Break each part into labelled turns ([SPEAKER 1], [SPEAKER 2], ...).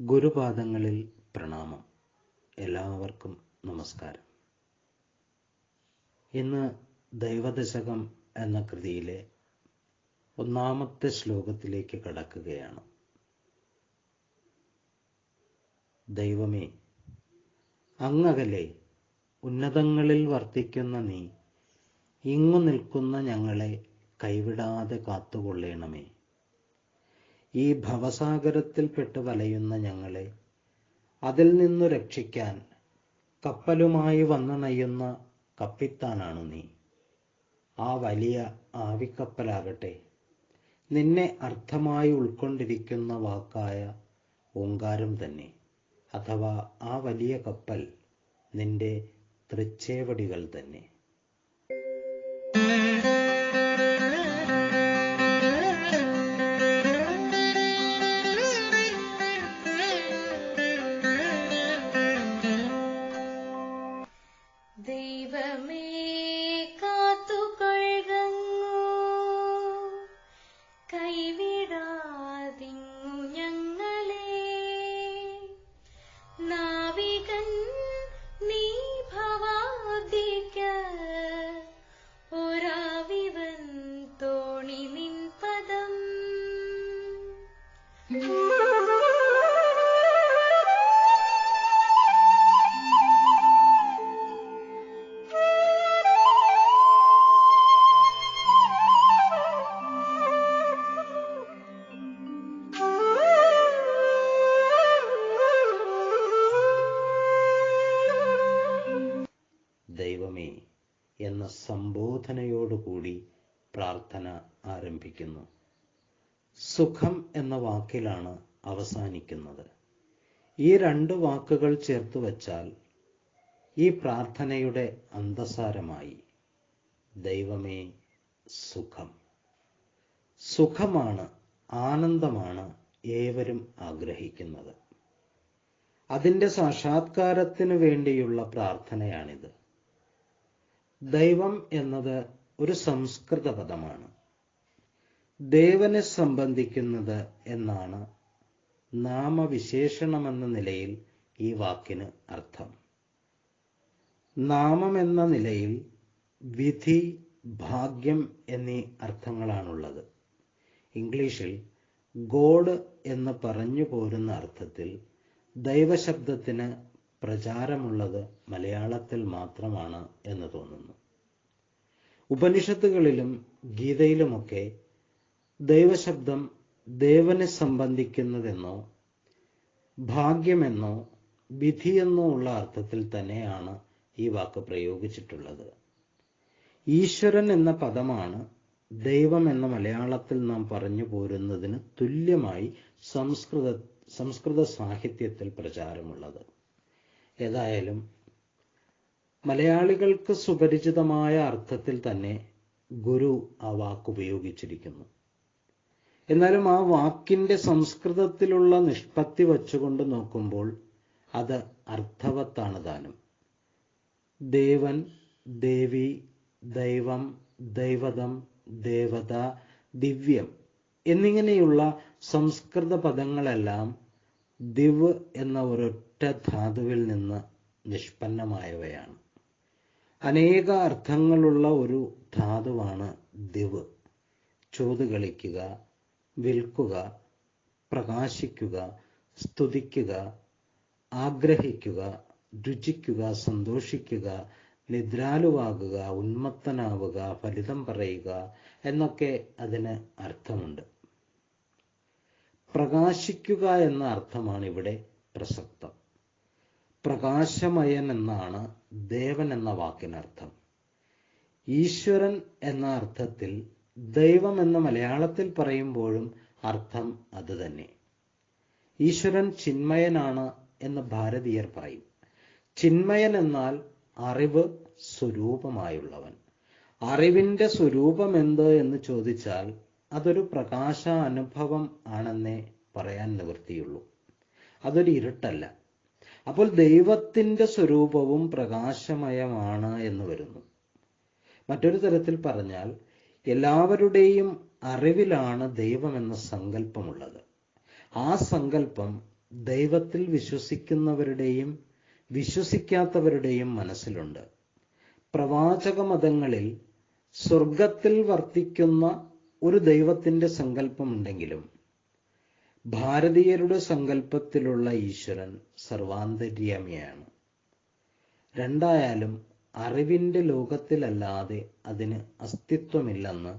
[SPEAKER 1] ഗുരുപാദങ്ങളിൽ പ്രണാമം. എല്ലാവർക്കും നമസ്കാരം. ഇന്ന് ദൈവദശകം എന്ന കൃതിയിലെ ഒന്നാമത്തെ ശ്ലോകത്തിലേക്ക് കടക്കുകയാണ്. ദൈവമേ അങ്ങകലെ ഉന്നതങ്ങളിൽ വർത്തിക്കുന്ന നീ ഇങ്ങു നിൽക്കുന്ന ഞങ്ങളെ കൈവിടാതെ കാത്തുകൊള്ളണമേ. ഈ ഭവസാഗരത്തിൽപ്പെട്ട് വലയുന്ന ഞങ്ങളെ അതിൽ നിന്നു രക്ഷിക്കാൻ കപ്പലുമായി വന്നണയുന്ന കപ്പിത്താനാണു നീ. ആ വലിയ ആവിക്കപ്പലാകട്ടെ നിന്നെ അർത്ഥമായി ഉൾക്കൊണ്ടിരിക്കുന്ന വാക്കായ ഓങ്കാരം തന്നെ. അഥവാ ആ വലിയ കപ്പൽ നിന്റെ തൃച്ചേവടികൾ തന്നെ. എന്ന സംബോധനയോടുകൂടി പ്രാർത്ഥന ആരംഭിക്കുന്നു. സുഖം എന്ന വാക്കിലാണ് അവസാനിക്കുന്നത്. ഈ രണ്ട് വാക്കുകൾ ചേർത്ത് വച്ചാൽ ഈ പ്രാർത്ഥനയുടെ അന്തസാരമായി ദൈവമേ സുഖം. സുഖമാണ് ആനന്ദമാണ് ഏവരും ആഗ്രഹിക്കുന്നത്. അതിന്റെ സാക്ഷാത്കാരത്തിന് വേണ്ടിയുള്ള പ്രാർത്ഥനയാണിത്. ദൈവം എന്നത് ഒരു സംസ്കൃത പദമാണ്. ദേവനെ സംബന്ധിക്കുന്നത് എന്നാണ് നാമവിശേഷണമെന്ന നിലയിൽ ഈ വാക്കിന് അർത്ഥം. നാമം എന്ന നിലയിൽ വിധി ഭാഗ്യം എന്നീ അർത്ഥങ്ങളാണുള്ളത്. ഇംഗ്ലീഷിൽ ഗോഡ് എന്ന് പറഞ്ഞു പോരുന്ന അർത്ഥത്തിൽ ദൈവശബ്ദത്തിന് പ്രചാരമുള്ളത് മലയാളത്തിൽ മാത്രമാണ് എന്ന് തോന്നുന്നു. ഉപനിഷത്തുകളിലും ഗീതയിലുമൊക്കെ ദൈവശബ്ദം ദേവനെ സംബന്ധിക്കുന്നതെന്നോ ഭാഗ്യമെന്നോ വിധിയെന്നോ ഉള്ള അർത്ഥത്തിൽ തന്നെയാണ് ഈ വാക്ക് പ്രയോഗിച്ചിട്ടുള്ളത്. ഈശ്വരൻ എന്ന പദമാണ് ദൈവം എന്ന മലയാളത്തിൽ നാം പറഞ്ഞു പോരുന്നതിന് തുല്യമായി സംസ്കൃത സംസ്കൃത സാഹിത്യത്തിൽ പ്രചാരമുള്ളത്. ഏതായാലും മലയാളികൾക്ക് സുപരിചിതമായ അർത്ഥത്തിൽ തന്നെ ഗുരു ആ വാക്ക് ഉപയോഗിച്ചിരിക്കുന്നു. എന്നാലും ആ വാക്കിന്റെ സംസ്കൃതത്തിലുള്ള നിഷ്പത്തി വച്ചുകൊണ്ട് നോക്കുമ്പോൾ അത് അർത്ഥവത്താണ് താനും. ദേവൻ ദേവി ദൈവം ദൈവതം ദേവത ദിവ്യം എന്നിങ്ങനെയുള്ള സംസ്കൃത പദങ്ങളെല്ലാം ദിവ് എന്ന ഒരൊറ്റ ധാതുവിൽ നിന്ന് നിഷ്പന്നമായവയാണ്. അനേക അർത്ഥങ്ങളുള്ള ഒരു ധാതുവാണ് ദിവ്. ചോത് കളിക്കുക വിൽക്കുക പ്രകാശിക്കുക സ്തുതിക്കുക ആഗ്രഹിക്കുക രുചിക്കുക സന്തോഷിക്കുക നിദ്രാലുവാകുക ഉന്മത്തനാവുക ഫലിതം പറയുക എന്നൊക്കെ അതിന് അർത്ഥമുണ്ട്. പ്രകാശിക്കുക എന്ന അർത്ഥമാണ് ഇവിടെ പ്രസക്തം. പ്രകാശമയൻ എന്നാണ് ദേവൻ എന്ന വാക്കിനർത്ഥം. ഈശ്വരൻ എന്ന അർത്ഥത്തിൽ ദൈവം എന്ന മലയാളത്തിൽ പറയുമ്പോഴും അർത്ഥം അത് തന്നെ. ഈശ്വരൻ ചിന്മയനാണ് എന്ന് ഭാരതീയർ പറയും. ചിന്മയൻ എന്നാൽ അറിവ് സ്വരൂപമായുള്ളവൻ. അറിവിന്റെ സ്വരൂപം എന്ത് എന്ന് ചോദിച്ചാൽ അതൊരു പ്രകാശ അനുഭവം ആണെന്നേ പറയാൻ നിവൃത്തിയുള്ളൂ. അതൊരു ഇരുട്ടല്ല. അപ്പോൾ ദൈവത്തിന്റെ സ്വരൂപവും പ്രകാശമയമാണ് എന്ന് വരുന്നു. മറ്റൊരു തരത്തിൽ പറഞ്ഞാൽ എല്ലാവരുടെയും അറിവിലാണ് ദൈവം എന്ന സങ്കല്പമുള്ളത്. ആ സങ്കല്പം ദൈവത്തിൽ വിശ്വസിക്കുന്നവരുടെയും വിശ്വസിക്കാത്തവരുടെയും മനസ്സിലുണ്ട്. പ്രവാചക മതങ്ങളിൽ സ്വർഗത്തിൽ വർത്തിക്കുന്ന ഒരു ദൈവത്തിന്റെ സങ്കല്പമുണ്ടെങ്കിലും ഭാരതീയരുടെ സങ്കല്പത്തിലുള്ള ഈശ്വരൻ സർവാന്തര്യാമിയാണ്. രണ്ടായാലും അറിവിന്റെ ലോകത്തിലല്ലാതെ അതിന് അസ്തിത്വമില്ലെന്ന്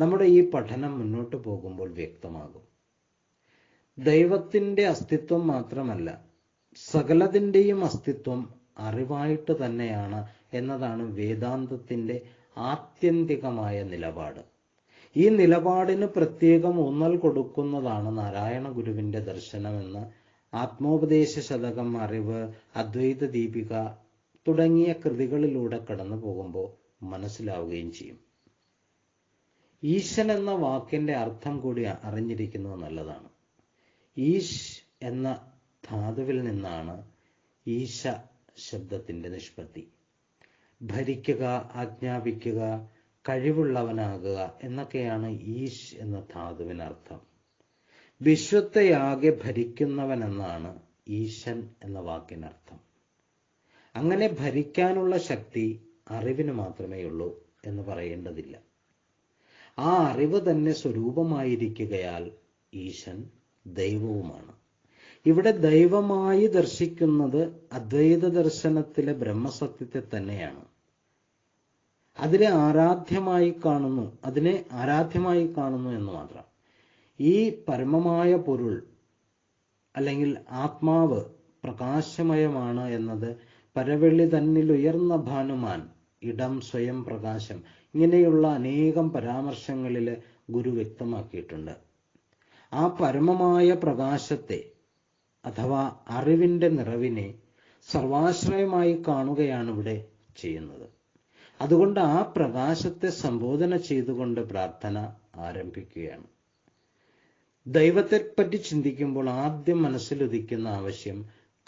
[SPEAKER 1] നമ്മുടെ ഈ പഠനം മുന്നോട്ട് പോകുമ്പോൾ വ്യക്തമാകും. ദൈവത്തിന്റെ അസ്തിത്വം മാത്രമല്ല സകലതിന്റെയും അസ്തിത്വം അറിവായിട്ട് തന്നെയാണ് എന്നതാണ് വേദാന്തത്തിന്റെ ആത്യന്തികമായ നിലപാട്. ഈ നിലപാടിന് പ്രത്യേകം ഊന്നൽ കൊടുക്കുന്നതാണ് നാരായണ ഗുരുവിന്റെ ദർശനമെന്ന് ആത്മോപദേശ ശതകം അറിവ് അദ്വൈത ദീപിക തുടങ്ങിയ കൃതികളിലൂടെ കടന്നു പോകുമ്പോൾ മനസ്സിലാവുകയും ചെയ്യും. ഈശൻ എന്ന വാക്കിന്റെ അർത്ഥം കൂടി അറിഞ്ഞിരിക്കുന്നത് നല്ലതാണ്. ഈശ് എന്ന ധാതുവിൽ നിന്നാണ് ഈശ ശബ്ദത്തിന്റെ നിഷ്പത്തി. ഭരിക്കുക ആജ്ഞാപിക്കുക കഴിവുള്ളവനാകുക എന്നൊക്കെയാണ് ഈശ് എന്ന ധാതുവിനർത്ഥം. വിശ്വത്തെയാകെ ഭരിക്കുന്നവൻ എന്നാണ് ഈശൻ എന്ന വാക്കിനർത്ഥം. അങ്ങനെ ഭരിക്കാനുള്ള ശക്തി അറിവിന് മാത്രമേ ഉള്ളൂ എന്ന് പറയേണ്ടതില്ല. ആ അറിവ് തന്നെ സ്വരൂപമായിരിക്കുകയാൽ ഈശൻ ദൈവവുമാണ്. ഇവിടെ ദൈവമായി ദർശിക്കുന്നത് അദ്വൈത ദർശനത്തിലെ ബ്രഹ്മസത്യത്തെ തന്നെയാണ്. അതിനെ ആരാധ്യമായി കാണുന്നു അതിനെ ആരാധ്യമായി കാണുന്നു എന്ന് മാത്രം. ഈ പരമമായ പൊരുൾ അല്ലെങ്കിൽ ആത്മാവ് പ്രകാശമയമാണ് എന്നത് പരവെള്ളി തന്നിൽ ഉയർന്ന ഭാനുമാൻ ഇടം സ്വയം പ്രകാശം ഇങ്ങനെയുള്ള അനേകം പരാമർശങ്ങളിൽ ഗുരു വ്യക്തമാക്കിയിട്ടുണ്ട്. ആ പരമമായ പ്രകാശത്തെ അഥവാ അറിവിന്റെ നിറവിനെ സർവാശ്രയമായി കാണുകയാണ് ഇവിടെ ചെയ്യുന്നത്. അതുകൊണ്ട് ആ പ്രകാശത്തെ സംബോധന ചെയ്തുകൊണ്ട് പ്രാർത്ഥന ആരംഭിക്കുകയാണ്. ദൈവത്തെപ്പറ്റി ചിന്തിക്കുമ്പോൾ ആദ്യം മനസ്സിലുദിക്കുന്ന ആവശ്യം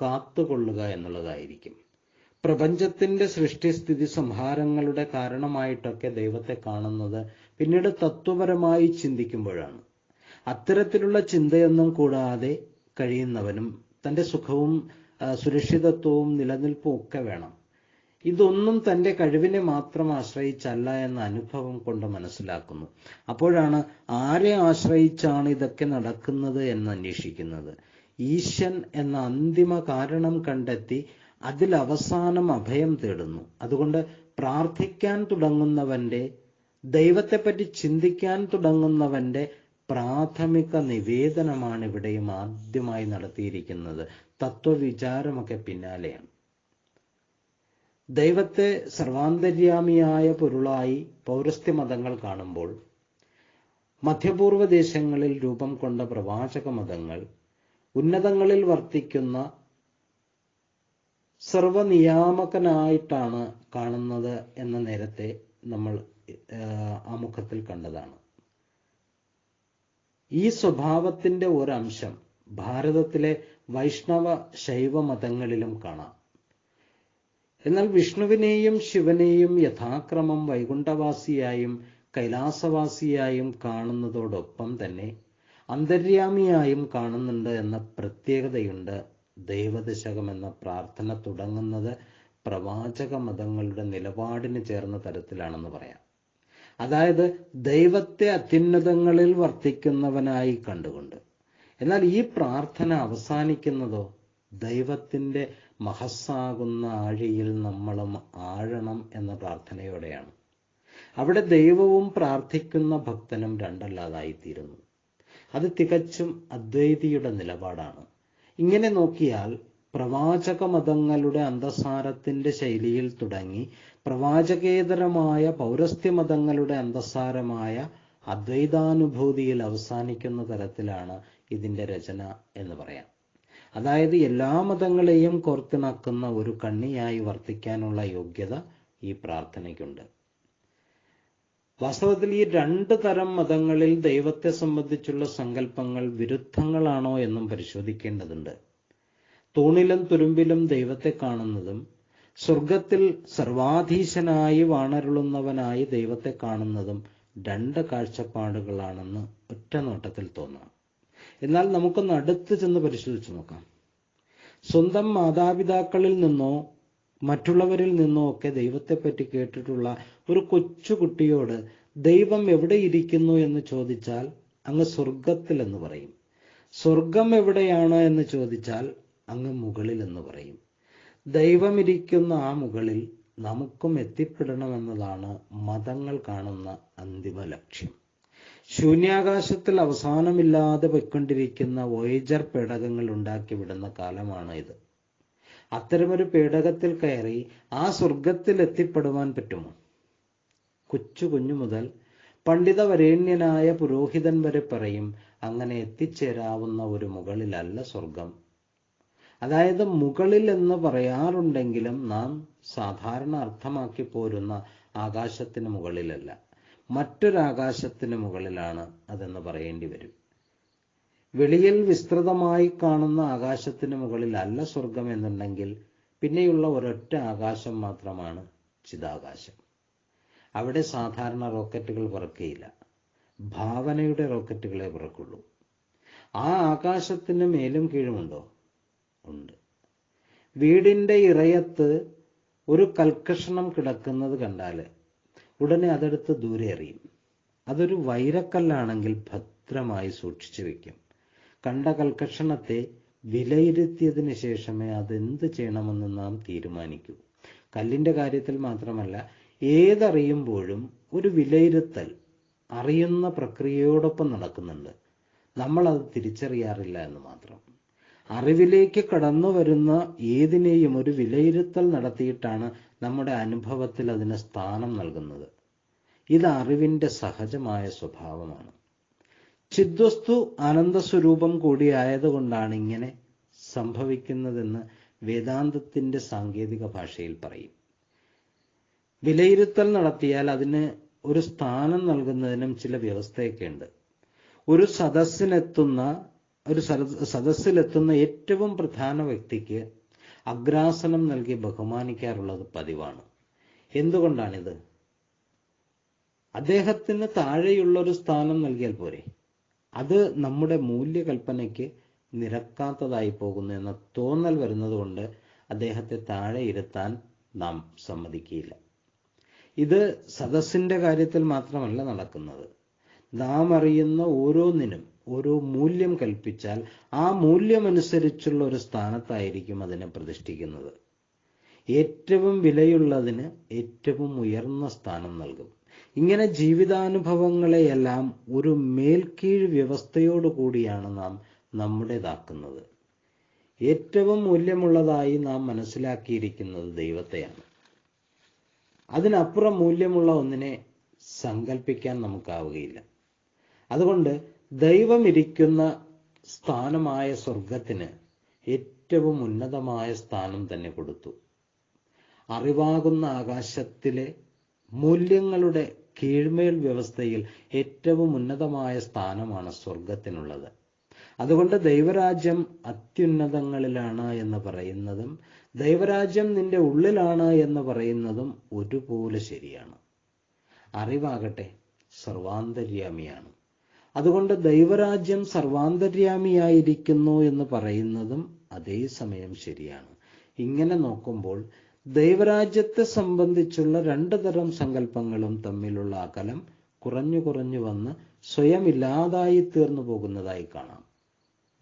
[SPEAKER 1] കാത്തുകൊള്ളുക എന്നുള്ളതായിരിക്കും. പ്രപഞ്ചത്തിന്റെ സൃഷ്ടിസ്ഥിതി സംഹാരങ്ങളുടെ കാരണമായിട്ടൊക്കെ ദൈവത്തെ കാണുന്നത് പിന്നീട് തത്വപരമായി ചിന്തിക്കുമ്പോഴാണ്. അത്തരത്തിലുള്ള ചിന്തയൊന്നും കൂടാതെ കഴിയുന്നവനും തന്റെ സുഖവും സുരക്ഷിതത്വവും നിലനിൽപ്പും ഒക്കെ വേണം. ഇതൊന്നും തന്റെ കഴിവിനെ മാത്രം ആശ്രയിച്ചല്ല എന്ന അനുഭവം കൊണ്ട് മനസ്സിലാക്കുന്നു. അപ്പോഴാണ് ആരെ ആശ്രയിച്ചാണ് ഇതൊക്കെ നടക്കുന്നത് എന്ന് അന്വേഷിക്കുന്നത്. ഈശൻ എന്ന അന്തിമ കാരണം കണ്ടെത്തി അതിൽ അവസാനം അഭയം തേടുന്നു. അതുകൊണ്ട് പ്രാർത്ഥിക്കാൻ തുടങ്ങുന്നവന്റെ ദൈവത്തെപ്പറ്റി ചിന്തിക്കാൻ തുടങ്ങുന്നവന്റെ പ്രാഥമിക നിവേദനമാണ് ഇവിടെയും ആദ്യമായി നടത്തിയിരിക്കുന്നത്. തത്വവിചാരമൊക്കെ പിന്നാലെയാണ്. ദൈവത്തെ സർവാന്തര്യാമിയായ പൊരുളായി പൗരസ്ത്യ മതങ്ങൾ കാണുമ്പോൾ മധ്യപൂർവ ദേശങ്ങളിൽ രൂപം കൊണ്ട പ്രവാചക മതങ്ങൾ ഉന്നതങ്ങളിൽ വർത്തിക്കുന്ന സർവനിയാമകനായിട്ടാണ് കാണുന്നത് എന്ന നേരത്തെ നമ്മൾ ആമുഖത്തിൽ കണ്ടതാണ്. ഈ സ്വഭാവത്തിന്റെ ഒരംശം ഭാരതത്തിലെ വൈഷ്ണവ ശൈവ മതങ്ങളിലും കാണാം. എന്നാൽ വിഷ്ണുവിനെയും ശിവനെയും യഥാക്രമം വൈകുണ്ഠവാസിയായും കൈലാസവാസിയായും കാണുന്നതോടൊപ്പം തന്നെ അന്തര്യാമിയായും കാണുന്നുണ്ട് എന്ന പ്രത്യേകതയുണ്ട്. ദൈവദശകം എന്ന പ്രാർത്ഥന തുടങ്ങുന്നത് പ്രവാചക മതങ്ങളുടെ നിലപാടിന് ചേർന്ന തരത്തിലാണെന്ന് പറയാം. അതായത് ദൈവത്തെ അത്യുന്നതങ്ങളിൽ വർത്തിക്കുന്നവനായി കണ്ടുകൊണ്ട്. എന്നാൽ ഈ പ്രാർത്ഥന അവസാനിക്കുന്നതോ ദൈവത്തിന്റെ മഹസ്സാകുന്ന ആഴിയിൽ നമ്മളും ആഴണം എന്ന പ്രാർത്ഥനയോടെയാണ്. അവിടെ ദൈവവും പ്രാർത്ഥിക്കുന്ന ഭക്തനും രണ്ടല്ലാതായിത്തീരുന്നു. അത് തികച്ചും അദ്വൈതിയുടെ നിലപാടാണ്. ഇങ്ങനെ നോക്കിയാൽ പ്രവാചക മതങ്ങളുടെ അന്തസാരത്തിന്റെ ശൈലിയിൽ തുടങ്ങി പ്രവാചകേതരമായ പൗരസ്ത്യ മതങ്ങളുടെ അന്തസാരമായ അദ്വൈതാനുഭൂതിയിൽ അവസാനിക്കുന്ന തരത്തിലാണ് ഇതിന്റെ രചന എന്ന് പറയാം. അതായത് എല്ലാ മതങ്ങളെയും കോർത്തിണക്കുന്ന ഒരു കണ്ണിയായി വർത്തിക്കാനുള്ള യോഗ്യത ഈ പ്രാർത്ഥനയ്ക്കുണ്ട്. വാസ്തവത്തിൽ ഈ രണ്ട് തരം മതങ്ങളിൽ ദൈവത്തെ സംബന്ധിച്ചുള്ള സങ്കല്പങ്ങൾ വിരുദ്ധങ്ങളാണോ എന്നും പരിശോധിക്കേണ്ടതുണ്ട്. തൂണിലും തുരുമ്പിലും ദൈവത്തെ കാണുന്നതും സ്വർഗത്തിൽ സർവാധീശനായി വാണരുളുന്നവനായി ദൈവത്തെ കാണുന്നതും രണ്ട് കാഴ്ചപ്പാടുകളാണെന്ന് ഒറ്റ നോട്ടത്തിൽ തോന്നാം. എന്നാൽ നമുക്കൊന്ന് അടുത്ത് ചെന്ന് പരിശോധിച്ചു നോക്കാം. സ്വന്തം മാതാപിതാക്കളിൽ നിന്നോ മറ്റുള്ളവരിൽ നിന്നോ ഒക്കെ ദൈവത്തെപ്പറ്റി കേട്ടിട്ടുള്ള ഒരു കൊച്ചുകുട്ടിയോട് ദൈവം എവിടെ ഇരിക്കുന്നു എന്ന് ചോദിച്ചാൽ അങ്ങ് സ്വർഗത്തിൽ എന്ന് പറയും. സ്വർഗം എവിടെയാണ് എന്ന് ചോദിച്ചാൽ അങ്ങ് മുകളിൽ എന്ന് പറയും. ദൈവം ഇരിക്കുന്ന ആ മുകളിൽ നമുക്കും എത്തിപ്പെടണമെന്നതാണ് മതങ്ങൾ കാണുന്ന അന്തിമ ലക്ഷ്യം. ശൂന്യാകാശത്തിൽ അവസാനമില്ലാതെ പൊയ്ക്കൊണ്ടിരിക്കുന്ന വോയേജർ പേടകങ്ങൾ ഉണ്ടാക്കി വിടുന്ന കാലമാണ് ഇത് അത്തരമൊരു പേടകത്തിൽ കയറി ആ സ്വർഗത്തിൽ എത്തിപ്പെടുവാൻ പറ്റുമോ? കൊച്ചു കുഞ്ഞു മുതൽ പണ്ഡിത വരേണ്യനായ പുരോഹിതൻ വരെ പറയും അങ്ങനെ എത്തിച്ചേരാവുന്ന ഒരു മുകളിലല്ല സ്വർഗം അതായത് മുകളിൽ എന്ന് പറയാറുണ്ടെങ്കിലും നാം സാധാരണ അർത്ഥമാക്കി പോരുന്ന ആകാശത്തിന് മുകളിലല്ല. മറ്റൊരാകാശത്തിന് മുകളിലാണ് അതെന്ന് പറയേണ്ടി വരും. വെളിയിൽ വിസ്തൃതമായി കാണുന്ന ആകാശത്തിന് മുകളിലല്ല സ്വർഗം എന്നുണ്ടെങ്കിൽ പിന്നെയുള്ള ഒരൊറ്റ ആകാശം മാത്രമാണ് ചിതാകാശം. അവിടെ സാധാരണ റോക്കറ്റുകൾ പറക്കുകയില്ല. ഭാവനയുടെ റോക്കറ്റുകളെ പിറക്കുള്ളൂ ആ ആകാശത്തിന് മേലും കീഴുമുണ്ടോ? ഉണ്ട്. വീടിന്റെ ഇറയത്ത് ഒരു കൽക്കഷണം കിടക്കുന്നത് കണ്ടാൽ ഉടനെ അതെടുത്ത് ദൂരെ എറിയും. അതൊരു വൈരക്കല്ലാണെങ്കിൽ ഭദ്രമായി സൂക്ഷിച്ചു വെക്കും. കണ്ട കൽക്കഷണത്തെ വിലയിരുത്തിയതിന് ശേഷമേ അതെന്ത് ചെയ്യണമെന്ന് നാം തീരുമാനിക്കൂ. കല്ലിന്റെ കാര്യത്തിൽ മാത്രമല്ല ഏതറിയുമ്പോഴും ഒരു വിലയിരുത്തൽ അറിയുന്ന പ്രക്രിയയോടൊപ്പം നടക്കുന്നുണ്ട്. അത് തിരിച്ചറിയാറില്ല എന്ന് മാത്രം. അറിവിലേക്ക് കടന്നു വരുന്ന ഏതിനെയും ഒരു വിലയിരുത്തൽ നടത്തിയിട്ടാണ് നമ്മുടെ അനുഭവത്തിൽ അതിന് സ്ഥാനം നൽകുന്നത്. ഇത് അറിവിന്റെ സഹജമായ സ്വഭാവമാണ്. ചിദ്വസ്തു അനന്തസ്വരൂപം കൂടിയായതുകൊണ്ടാണ് ഇങ്ങനെ സംഭവിക്കുന്നതെന്ന് വേദാന്തത്തിന്റെ സാങ്കേതിക ഭാഷയിൽ പറയും. വിലയിരുത്തൽ നടത്തിയാൽ അതിന് ഒരു സ്ഥാനം നൽകുന്നതിനും ചില വ്യവസ്ഥയൊക്കെ ഉണ്ട് ഒരു സദസ്സിനെത്തുന്ന ഒരു സദ- സദസ്സിലെത്തുന്ന ഏറ്റവും പ്രധാന വ്യക്തിക്ക് അഗ്രാസനം നൽകി ബഹുമാനിക്കാറുള്ളത് പതിവാണ്. എന്തുകൊണ്ടാണിത്? അദ്ദേഹത്തിന് താഴെയുള്ള ഒരു സ്ഥാനം നൽകിയാൽ പോരെ. അത് നമ്മുടെ മൂല്യകൽപ്പനയ്ക്ക് നിരക്കാത്തതായി പോകുന്നു എന്ന തോന്നൽ വരുന്നതുകൊണ്ട് അദ്ദേഹത്തെ താഴെ ഇരുത്താൻ നാം സമ്മതിക്കില്ല ഇത് സദസ്സിന്റെ കാര്യത്തിൽ മാത്രമല്ല നടക്കുന്നത്. നാം അറിയുന്ന ഓരോന്നിനും ഓരോ മൂല്യം കൽപ്പിച്ചാൽ ആ മൂല്യമനുസരിച്ചുള്ള ഒരു സ്ഥാനത്തായിരിക്കും അതിനെ പ്രതിഷ്ഠിക്കുന്നത്. ഏറ്റവും വിലയുള്ളതിന് ഏറ്റവും ഉയർന്ന സ്ഥാനം നൽകും. ഇങ്ങനെ ജീവിതാനുഭവങ്ങളെയെല്ലാം ഒരു മേൽക്കീഴ് വ്യവസ്ഥയോടു കൂടിയാണ് നാം നമ്മുടേതാക്കുന്നത്. ഏറ്റവും മൂല്യമുള്ളതായി നാം മനസ്സിലാക്കിയിരിക്കുന്നത് ദൈവത്തെയാണ്. അതിനപ്പുറം മൂല്യമുള്ള ഒന്നിനെ സങ്കല്പിക്കാൻ നമുക്കാവുകയില്ല. അതുകൊണ്ട് ദൈവം ഇരിക്കുന്ന സ്ഥാനമായ സ്വർഗത്തിന് ഏറ്റവും ഉന്നതമായ സ്ഥാനം തന്നെ കൊടുത്തു. അറിവാകുന്ന ആകാശത്തിലെ മൂല്യങ്ങളുടെ കീഴ്മേൽ വ്യവസ്ഥയിൽ ഏറ്റവും ഉന്നതമായ സ്ഥാനമാണ് സ്വർഗത്തിനുള്ളത് അതുകൊണ്ട് ദൈവരാജ്യം അത്യുന്നതങ്ങളിലാണ് എന്ന് പറയുന്നതും ദൈവരാജ്യം നിന്റെ ഉള്ളിലാണ് എന്ന് പറയുന്നതും ഒരുപോലെ ശരിയാണ്. അറിവാകട്ടെ സർവാന്തര്യാമിയാണ്. അതുകൊണ്ട് ദൈവരാജ്യം സർവാന്തര്യാമിയായിരിക്കുന്നു എന്ന് പറയുന്നതും അതേസമയം ശരിയാണ്. ഇങ്ങനെ നോക്കുമ്പോൾ ദൈവരാജ്യത്തെ സംബന്ധിച്ചുള്ള രണ്ട് തരം സങ്കല്പങ്ങളും തമ്മിലുള്ള അകലം കുറഞ്ഞു കുറഞ്ഞു വന്ന് സ്വയം ഇല്ലാതായി തീർന്നു പോകുന്നതായി കാണാം.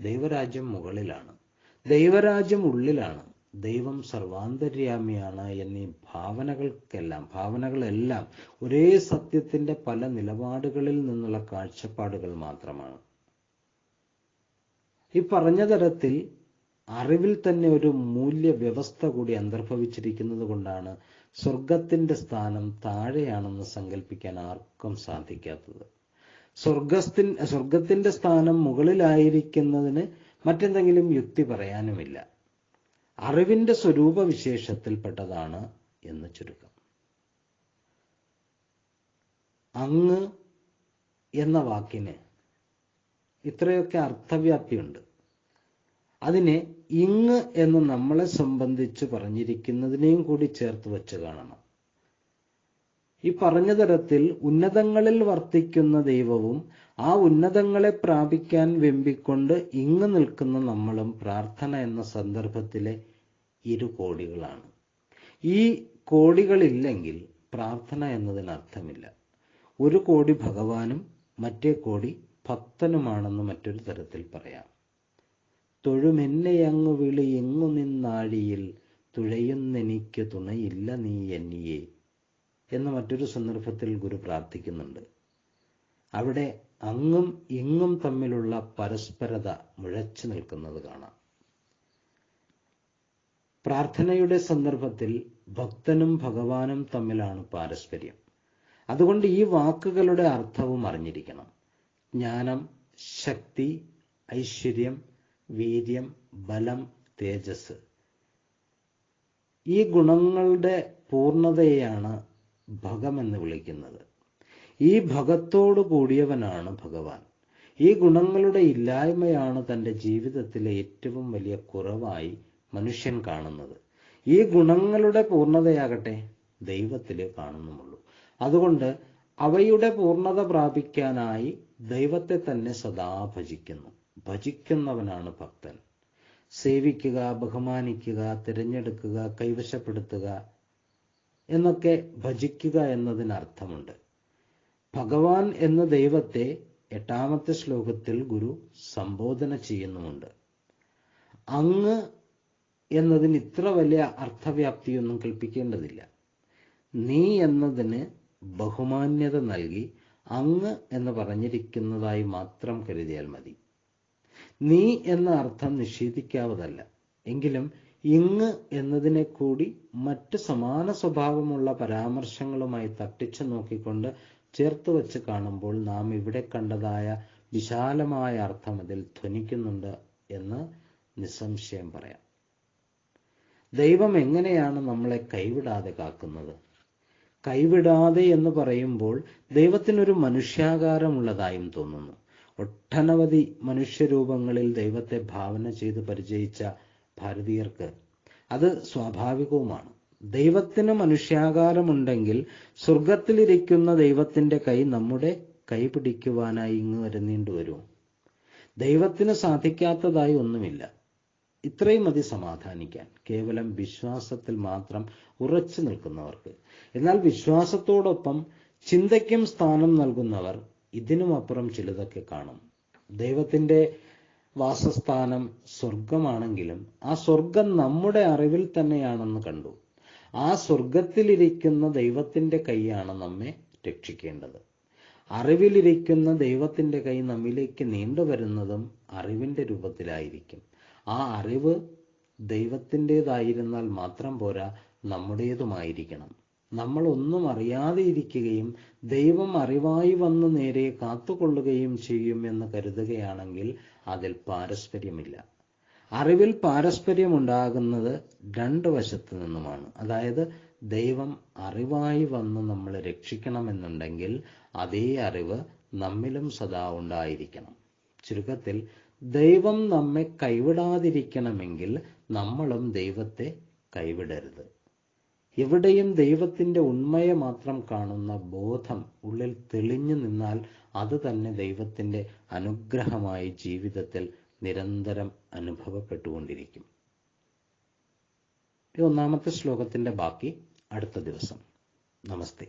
[SPEAKER 1] ദൈവരാജ്യം മുകളിലാണ്. ദൈവരാജ്യം ഉള്ളിലാണ്. ദൈവം സർവാന്തര്യാമിയാണ് എന്നീ ഭാവനകൾക്കെല്ലാം ഭാവനകളെല്ലാം ഒരേ സത്യത്തിന്റെ പല നിലപാടുകളിൽ നിന്നുള്ള കാഴ്ചപ്പാടുകൾ മാത്രമാണ്. ഈ പറഞ്ഞ തരത്തിൽ അറിവിൽ തന്നെ ഒരു മൂല്യവ്യവസ്ഥ കൂടി അന്തർഭവിച്ചിരിക്കുന്നത് കൊണ്ടാണ് സ്വർഗത്തിന്റെ സ്ഥാനം താഴെയാണെന്ന് സങ്കല്പിക്കാൻ ആർക്കും സാധിക്കാത്തത്. സ്വർഗത്തിൻ സ്വർഗത്തിന്റെ സ്ഥാനം മുകളിലായിരിക്കുന്നതിന് മറ്റെന്തെങ്കിലും യുക്തി പറയാനുമില്ല. അറിവിന്റെ സ്വരൂപ വിശേഷത്തിൽപ്പെട്ടതാണ് എന്ന് ചുരുക്കം. അങ്ങ് എന്ന വാക്കിന് ഇത്രയൊക്കെ അർത്ഥവ്യാപ്തിയുണ്ട്. അതിനെ ഇങ്ങ് എന്ന് നമ്മളെ സംബന്ധിച്ച് പറഞ്ഞിരിക്കുന്നതിനെയും കൂടി ചേർത്ത് വെച്ച് കാണണം. ഈ പറഞ്ഞ തരത്തിൽ ഉന്നതങ്ങളിൽ വർത്തിക്കുന്ന ദൈവവും ആ ഉന്നതങ്ങളെ പ്രാപിക്കാൻ വെമ്പിക്കൊണ്ട് ഇങ്ങ് നിൽക്കുന്ന നമ്മളും പ്രാർത്ഥന എന്ന സന്ദർഭത്തിലെ ഇരു കോടികളാണ്. ഈ കോടികളില്ലെങ്കിൽ പ്രാർത്ഥന എന്നതിന് അർത്ഥമില്ല ഒരു കോടി ഭഗവാനും മറ്റേ കോടി ഭക്തനുമാണെന്ന് മറ്റൊരു തരത്തിൽ പറയാം. തൊഴുമെന്നെ അങ്ങ് വിളി എങ്ങു നിന്നാഴിയിൽ തുഴയുന്നെനിക്ക് തുണയില്ല നീ എന്നിയെ എന്ന് മറ്റൊരു സന്ദർഭത്തിൽ ഗുരു പ്രാർത്ഥിക്കുന്നുണ്ട്. അവിടെ അങ്ങും ഇങ്ങും തമ്മിലുള്ള പരസ്പരത മുഴച്ചു നിൽക്കുന്നത് കാണാം. പ്രാർത്ഥനയുടെ സന്ദർഭത്തിൽ ഭക്തനും ഭഗവാനും തമ്മിലാണ് പാരസ്പര്യം. അതുകൊണ്ട് ഈ വാക്കുകളുടെ അർത്ഥവും അറിഞ്ഞിരിക്കണം. ജ്ഞാനം ശക്തി ഐശ്വര്യം വീര്യം ബലം തേജസ്. ഈ ഗുണങ്ങളുടെ പൂർണതയെയാണ് എന്ന് വിളിക്കുന്നത്. ഈ ഭഗത്തോടു കൂടിയവനാണ് ഭഗവാൻ. ഈ ഗുണങ്ങളുടെ ഇല്ലായ്മയാണ് തന്റെ ജീവിതത്തിലെ ഏറ്റവും വലിയ കുറവായി മനുഷ്യൻ കാണുന്നത്. ഈ ഗുണങ്ങളുടെ പൂർണതയാകട്ടെ ദൈവത്തിൽ കാണുന്നുമുള്ളൂ. അതുകൊണ്ട് അവയുടെ പൂർണത പ്രാപിക്കാനായി ദൈവത്തെ തന്നെ സദാ ഭജിക്കുന്നു. ഭജിക്കുന്നവനാണ് ഭക്തൻ. സേവിക്കുക ബഹുമാനിക്കുക തിരഞ്ഞെടുക്കുക കൈവശപ്പെടുത്തുക എന്നൊക്കെ ഭജിക്കുക എന്നതിനർത്ഥമുണ്ട്. ഭഗവാൻ എന്ന ദൈവത്തെ എട്ടാമത്തെ ശ്ലോകത്തിൽ ഗുരു സംബോധന ചെയ്യുന്നുമുണ്ട്. അങ്ങ് എന്നതിന് ഇത്ര വലിയ അർത്ഥവ്യാപ്തിയൊന്നും കൽപ്പിക്കേണ്ടതില്ല. നീ എന്നതിന് ബഹുമാന്യത നൽകി അങ്ങ് എന്ന് പറഞ്ഞിരിക്കുന്നതായി മാത്രം കരുതിയാൽ മതി. നീ എന്ന അർത്ഥം നിഷേധിക്കാവതല്ല. എങ്കിലും ഇങ്ങ് എന്നതിനെ കൂടി മറ്റ് സമാന സ്വഭാവമുള്ള പരാമർശങ്ങളുമായി തട്ടിച്ചു നോക്കിക്കൊണ്ട് ചേർത്ത് വച്ച് കാണുമ്പോൾ നാം ഇവിടെ കണ്ടതായ വിശാലമായ അർത്ഥം അതിൽ ധ്വനിക്കുന്നുണ്ട് എന്ന് നിസ്സംശയം പറയാം. ദൈവം എങ്ങനെയാണ് നമ്മളെ കൈവിടാതെ കാക്കുന്നത്? കൈവിടാതെ എന്ന് പറയുമ്പോൾ ദൈവത്തിനൊരു മനുഷ്യാകാരമുള്ളതായും തോന്നുന്നു. ഒട്ടനവധി മനുഷ്യരൂപങ്ങളിൽ ദൈവത്തെ ഭാവന ചെയ്ത് പരിചയിച്ച ഭാരതീയർക്ക് അത് സ്വാഭാവികവുമാണ്. ദൈവത്തിന് മനുഷ്യാകാരമുണ്ടെങ്കിൽ സ്വർഗത്തിലിരിക്കുന്ന ദൈവത്തിന്റെ കൈ നമ്മുടെ കൈ പിടിക്കുവാനായി ഇങ്ങ് വരുന്നേണ്ടി വരുമോ ദൈവത്തിന് സാധിക്കാത്തതായി ഒന്നുമില്ല. ഇത്രയും മതി സമാധാനിക്കാൻ കേവലം വിശ്വാസത്തിൽ മാത്രം ഉറച്ചു നിൽക്കുന്നവർക്ക്. എന്നാൽ വിശ്വാസത്തോടൊപ്പം ചിന്തയ്ക്കും സ്ഥാനം നൽകുന്നവർ ഇതിനുമപ്പുറം ചിലതൊക്കെ കാണും. ദൈവത്തിന്റെ വാസസ്ഥാനം സ്വർഗമാണെങ്കിലും ആ സ്വർഗം നമ്മുടെ അറിവിൽ തന്നെയാണെന്ന് കണ്ടു. ആ സ്വർഗത്തിലിരിക്കുന്ന ദൈവത്തിന്റെ കൈയാണ് നമ്മെ രക്ഷിക്കേണ്ടത്. അറിവിലിരിക്കുന്ന ദൈവത്തിന്റെ കൈ നമ്മിലേക്ക് നീണ്ടുവരുന്നതും അറിവിന്റെ രൂപത്തിലായിരിക്കും. ആ അറിവ് ദൈവത്തിന്റെതായിരുന്നാൽ മാത്രം പോരാ നമ്മുടേതുമായിരിക്കണം. നമ്മൾ ഒന്നും അറിയാതെ ഇരിക്കുകയും ദൈവം അറിവായി വന്ന് നേരെ കാത്തുകൊള്ളുകയും ചെയ്യും എന്ന് കരുതുകയാണെങ്കിൽ അതിൽ പാരസ്പര്യമില്ല. അറിവിൽ പാരസ്പര്യമുണ്ടാകുന്നത് രണ്ട് വശത്തു നിന്നുമാണ്. അതായത് ദൈവം അറിവായി വന്ന് നമ്മളെ രക്ഷിക്കണമെന്നുണ്ടെങ്കിൽ അതേ അറിവ് നമ്മിലും സദാ ഉണ്ടായിരിക്കണം. ചുരുക്കത്തിൽ ദൈവം നമ്മെ കൈവിടാതിരിക്കണമെങ്കിൽ നമ്മളും ദൈവത്തെ കൈവിടരുത്. എവിടെയും ദൈവത്തിന്റെ ഉണ്മയെ മാത്രം കാണുന്ന ബോധം ഉള്ളിൽ തെളിഞ്ഞു നിന്നാൽ അത് തന്നെ ദൈവത്തിന്റെ അനുഗ്രഹമായി ജീവിതത്തിൽ നിരന്തരം അനുഭവപ്പെട്ടുകൊണ്ടിരിക്കും. ഒന്നാമത്തെ ശ്ലോകത്തിന്റെ ബാക്കി അടുത്ത ദിവസം. നമസ്തേ.